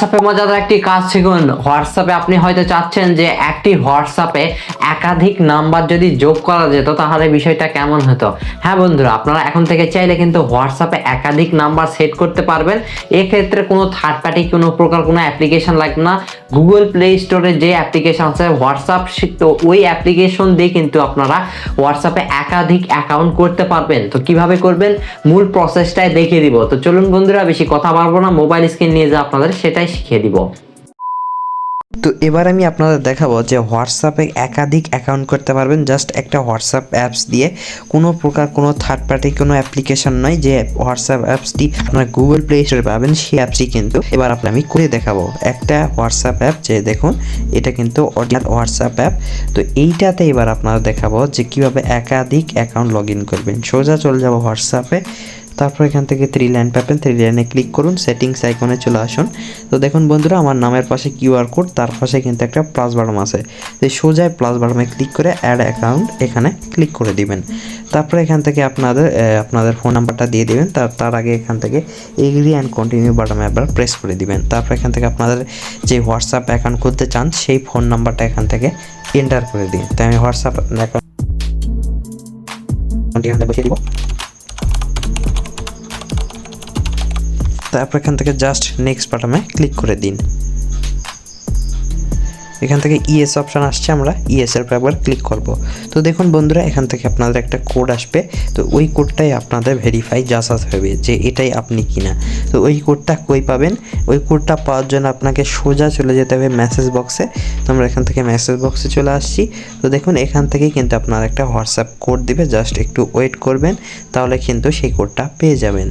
হোয়াটসঅ্যাপে মজাদার একটি কাজ শিখুন। হোয়াটসঅ্যাপে আপনি হয়তো চাচ্ছেন যে একটি হোয়াটসঅ্যাপে একাধিক নাম্বার যদি যোগ করা যেত, তাহলে বিষয়টা কেমন হতো? হ্যাঁ বন্ধুরা, আপনারা এখন থেকে চাইলে কিন্তু হোয়াটসঅ্যাপে একাধিক নাম্বার সেট করতে পারবেন। এক্ষেত্রে কোনো থার্ড পার্টি কোনো প্রকার কোনো অ্যাপ্লিকেশন লাগবে না। গুগল প্লে স্টোরে যে অ্যাপ্লিকেশন আছে হোয়াটসঅ্যাপ তো ওই অ্যাপ্লিকেশন দিয়ে কিন্তু আপনারা হোয়াটসঅ্যাপে একাধিক অ্যাকাউন্ট করতে পারবেন। তো কীভাবে করবেন? মূল প্রসেসটাই দেখিয়ে দিব। তো চলুন বন্ধুরা, বেশি কথা বলব না। মোবাইল স্ক্রিন নিয়ে যা আপনাদের, সেটাই শিখিয়ে দিব। তো এবার আমি আপনাদের দেখাবো যে হোয়াটসঅ্যাপে একাধিক অ্যাকাউন্ট করতে পারবেন। জাস্ট একটা হোয়াটসঅ্যাপ অ্যাপস দিয়ে কোনো প্রকার কোনো থার্ড পার্টি কোনো অ্যাপ্লিকেশন নয় যে হোয়াটসঅ্যাপ অ্যাপসটি আপনারা গুগল প্লে স্টোরে পাবেন, সেই অ্যাপসটি কিন্তু এবার আপনি আমি করে দেখাবো। একটা হোয়াটসঅ্যাপ অ্যাপ যে দেখুন, এটা কিন্তু অরিজিনাল হোয়াটসঅ্যাপ অ্যাপ তো এইটাতে এবার আপনারা দেখাবো যে কীভাবে একাধিক অ্যাকাউন্ট লগ ইন করবেন। সোজা চলে যাব হোয়াটসঅ্যাপে তারপর এখান থেকে থ্রি লাইন পাবেন থ্রি লাইনে ক্লিক করুন সেটিংস আইকনে চলে আসুন। তো দেখুন বন্ধুরা, আমার নামের পাশে কিউআর কোড তার পাশে কিন্তু একটা প্লাস বাটন আছে। তো সোজায় প্লাস বাটনে ক্লিক করে অ্যাড অ্যাকাউন্ট এখানে ক্লিক করে দিবেন। তারপরে এখান থেকে আপনাদের আপনাদের ফোন নাম্বারটা দিয়ে দিবেন। তার তার আগে এখান থেকে এগ্রি অ্যান্ড কন্টিনিউ বাটনে একবার প্রেস করে দিবেন। তারপর এখান থেকে আপনাদের যে হোয়াটসঅ্যাপ অ্যাকাউন্ট খুলতে চান, সেই ফোন নাম্বারটা এখান থেকে এন্টার করে দিন। তাই আমি হোয়াটসঅ্যাপ অ্যাকাউন্ট বসিয়ে দিব তারপর এখান থেকে জাস্ট নেক্সট বাটনে ক্লিক করে দিন। এখান থেকে ইএস অপশান আসছে, আমরা ইএস এর উপর একবার ক্লিক করব। তো দেখুন বন্ধুরা, এখান থেকে আপনাদের একটা কোড আসবে। তো ওই কোডটাই আপনাদের ভেরিফাই জাসাস হবে যে এটাই আপনি কিনা। তো ওই কোডটা কই পাবেন? ওই কোডটা পাওয়ার জন্য আপনাকে সোজা চলে যেতে হবে মেসেজ বক্সে তো আমরা এখান থেকে মেসেজ বক্সে চলে আসছি। তো দেখুন, এখান থেকেই কিন্তু আপনার একটা হোয়াটসঅ্যাপ কোড দিবে। জাস্ট একটু ওয়েট করবেন, তাহলে কিন্তু সেই কোডটা পেয়ে যাবেন।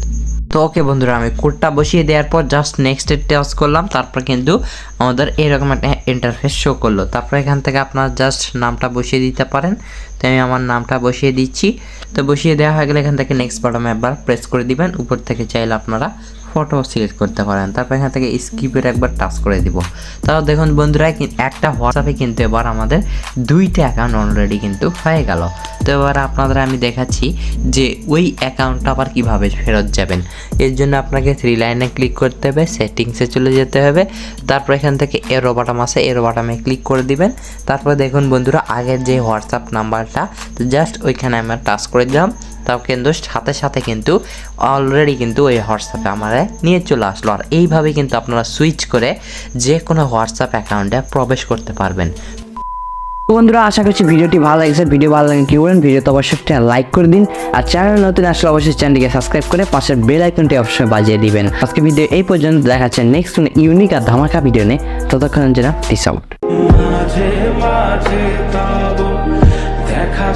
তো ওকে বন্ধুরা, আমি কোডটা বসিয়ে দেওয়ার পর জাস্ট নেক্সট টাচ করলাম, তারপর কিন্তু আমাদের এরকম একটা ইন্টারফেস শো করল। তারপর এখান থেকে আপনারা জাস্ট নামটা বসিয়ে দিতে পারেন। তো আমি আমার নামটা বসিয়ে দিচ্ছি। তো বসিয়ে দেওয়া হয়ে গেলে এখান থেকে নেক্সট বাটনে একবার প্রেস করে দিবেন। উপর থেকে চাইলে আপনারা ফটো সিলেক্ট করতে পারেন। তারপর এখান থেকে স্কিপের একবার টাচ করে দিব। তাও দেখুন বন্ধুরা একটা হোয়াটসঅ্যাপে কিন্তু এবার আমাদের দুইটা অ্যাকাউন্ট অলরেডি কিন্তু হয়ে গেল। তো এবার আপনাদের আমি দেখাচ্ছি যে ওই অ্যাকাউন্টটা আবার কীভাবে ফেরত যাবেন। এর জন্য আপনাকে থ্রি লাইনে ক্লিক করতে হবে সেটিংসে চলে যেতে হবে। তারপর এখান থেকে এরো বাটাম আছে এরো বাটামে ক্লিক করে দিবেন। তারপর দেখুন বন্ধুরা, আগের যে হোয়াটসঅ্যাপ নাম্বারটা জাস্ট ওইখানে আমরা টাচ করে দিলাম। তাও কিন্তু সাথে সাথে কিন্তু অলরেডি কিন্তু ওই হোয়াটসঅ্যাপে আমার নিয়ে চলে আসলো। আর এইভাবে কিন্তু আপনারা সুইচ করে যে কোনো হোয়াটসঅ্যাপ অ্যাকাউন্টে প্রবেশ করতে পারবেন। তো বন্ধুরা, আশা করছি ভিডিওটি ভালো লাগছে। ভিডিও ভালো লাগে কি বলেন, ভিডিওতে অবশ্যই লাইক করে দিন। আর চ্যানেল নতুন আসলে অবশ্যই চ্যানেলটিকে সাবস্ক্রাইব করে পাশের বেল আইকনটি অবশ্যই বাজিয়ে দিবেন। আজকে ভিডিও এই পর্যন্ত দেখাচ্ছে নেক্সট ইউনিক আর ধামাকা ভিডিও নিয়ে। ততক্ষণ যেন পিস আউট দেখা